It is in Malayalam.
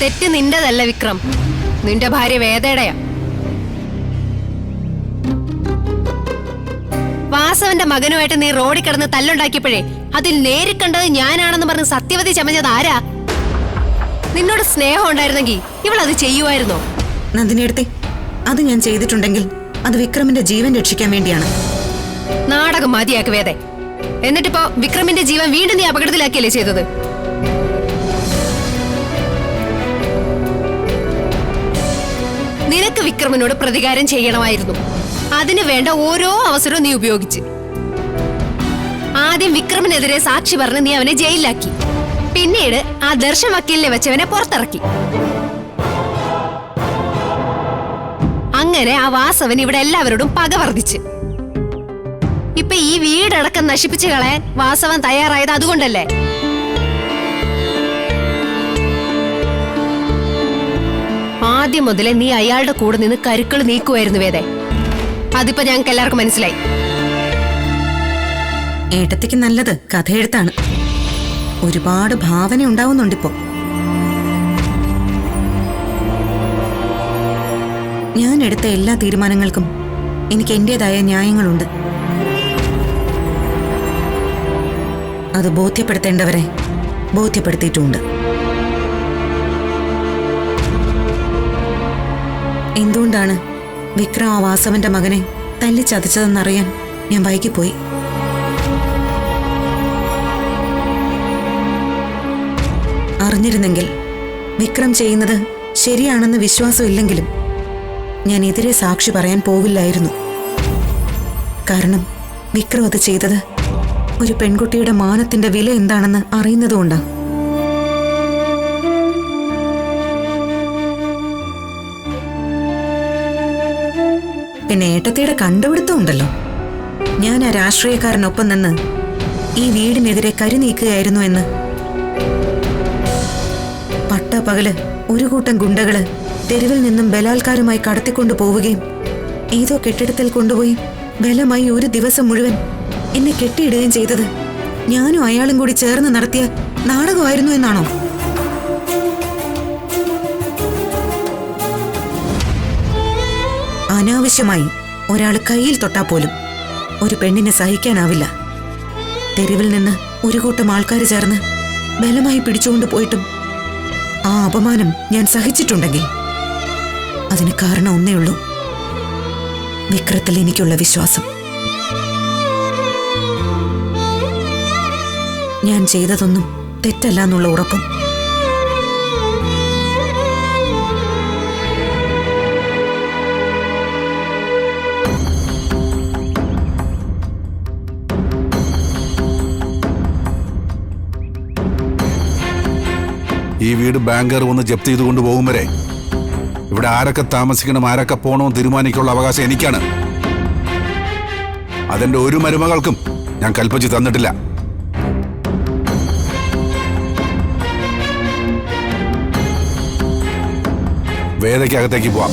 തെറ്റ് നിന്റെതല്ല വിക്രം. നിന്റെ ഭാര്യ വേദയുടെയാ. വാസവന്റെ മകനുമായിട്ട് നീ റോഡിൽ കിടന്ന് തല്ലുണ്ടാക്കിയപ്പോഴേ അതിൽ നേരിൽ കണ്ടത് ഞാനാണെന്ന് പറഞ്ഞ് സത്യവതി ചമഞ്ഞത് ആരാ? നിന്നോട് സ്നേഹം ഉണ്ടായിരുന്നെങ്കിൽ ഇവൾ അത് ചെയ്യുമായിരുന്നോ നന്ദിനിയെടുത്തെ അത് ഞാൻ ചെയ്തിട്ടുണ്ടെങ്കിൽ അത് വിക്രമിന്റെ ജീവൻ രക്ഷിക്കാൻ വേണ്ടിയാണ്. നാടകം മതിയാക്കുവേദേ എന്നിട്ടിപ്പോ വിക്രമിന്റെ ജീവൻ വീണ്ടും നീ അപകടത്തിലാക്കിയല്ലേ ചെയ്തത്? വിക്രമിനോട് പ്രതികാരം ചെയ്യണമായിരുന്നു. അതിനു വേണ്ട ഓരോ അവസരവും നീ ഉപയോഗിച്ച്. ആദ്യം വിക്രമിനെതിരെ സാക്ഷി പറഞ്ഞ് നീ അവനെ ജയിലിലാക്കി. പിന്നീട് ആ ദർശൻ വക്കീലിനെ വെച്ചവനെ പുറത്തിറക്കി. അങ്ങനെ ആ വാസവൻ ഇവിടെ എല്ലാവരോടും പക വർദ്ധിച്ച്. ഇപ്പൊ ഈ വീടടക്കം നശിപ്പിച്ചു കളയാൻ വാസവൻ തയ്യാറായത് അതുകൊണ്ടല്ലേ? ആദ്യം മുതലേ നീ അയാളുടെ കൂടെ നിന്ന് കരുക്കൾ നീക്കുമായിരുന്നു വേദേ. അതിപ്പോ ഞങ്ങൾക്ക് എല്ലാവർക്കും മനസ്സിലായി. ഏട്ടത്തിക്ക് നല്ലത് കഥയെഴുത്താണ്. ഒരുപാട് ഭാവന ഉണ്ടാവുന്നുണ്ടിപ്പോ. ഞാൻ എടുത്ത എല്ലാ തീരുമാനങ്ങൾക്കും എനിക്ക് എന്റേതായ ന്യായങ്ങളുണ്ട്. അത് ബോധ്യപ്പെടുത്തേണ്ടവരെ ബോധ്യപ്പെടുത്തിയിട്ടുമുണ്ട് എന്തുകൊണ്ടാണ് വിക്രം ആ വാസവന്റെ മകനെ തല്ലി തല്ലിച്ചതച്ചതെന്നറിയാൻ ഞാൻ വൈകിപ്പോയി? അറിഞ്ഞിരുന്നെങ്കിൽ വിക്രം ചെയ്യുന്നത് ശരിയാണെന്ന് വിശ്വാസമില്ലെങ്കിലും ഞാൻ എതിരെ സാക്ഷി പറയാൻ പോവില്ലായിരുന്നു. കാരണം വിക്രം അത് ചെയ്തത് ഒരു പെൺകുട്ടിയുടെ മാനത്തിന്റെ വില എന്താണെന്ന് അറിയുന്നതുകൊണ്ടാണ് പിന്നെ ഏട്ടത്തിയുടെ കണ്ടുപിടുത്തം ഉണ്ടല്ലോ ഞാൻ ആ രാഷ്ട്രീയക്കാരനൊപ്പം നിന്ന് ഈ വീടിനെതിരെ കരുനീക്കുകയായിരുന്നു എന്ന്. പട്ട പകൽ ഒരു കൂട്ടം ഗുണ്ടകൾ തെരുവിൽ നിന്നും ബലാത്കാരമായി കടത്തിക്കൊണ്ടു പോവുകയും ഏതോ കെട്ടിടത്തിൽ കൊണ്ടുപോയി ബലമായി ഒരു ദിവസം മുഴുവൻ എന്നെ കെട്ടിയിടുകയും ചെയ്തത്. ഞാനും അയാളും കൂടി ചേർന്ന് നടത്തിയ നാടകമായിരുന്നു എന്നാണോ? അനാവശ്യമായി ഒരാൾ കയ്യിൽ തൊട്ടാ പോലും ഒരു പെണ്ണിനെ സഹിക്കാനാവില്ല. തെരുവിൽ നിന്ന് ഒരു കൂട്ടം ആൾക്കാർ ചേർന്ന് ബലമായി പിടിച്ചുകൊണ്ട് പോയിട്ടും ആ അപമാനം ഞാൻ സഹിച്ചിട്ടുണ്ടെങ്കിൽ അതിന് കാരണം ഒന്നേ ഉള്ളൂ. വിക്രത്തിൽ എനിക്കുള്ള വിശ്വാസം. ഞാൻ ചെയ്തതൊന്നും തെറ്റല്ല എന്നുള്ള ഉറപ്പും ഈ വീട് ബാങ്കർ വന്ന് ജപ്തി ചെയ്തുകൊണ്ട് പോകും വരെ. ഇവിടെ ആരൊക്കെ താമസിക്കണം ആരൊക്കെ പോകണമെന്ന് തീരുമാനിക്കാനുള്ള അവകാശം എനിക്കാണ്. അതെന്റെ ഒരു മരുമകൾക്കും ഞാൻ കൽപ്പിച്ച് തന്നിട്ടില്ല. വേദയ്ക്കകത്തേക്ക് പോവാം.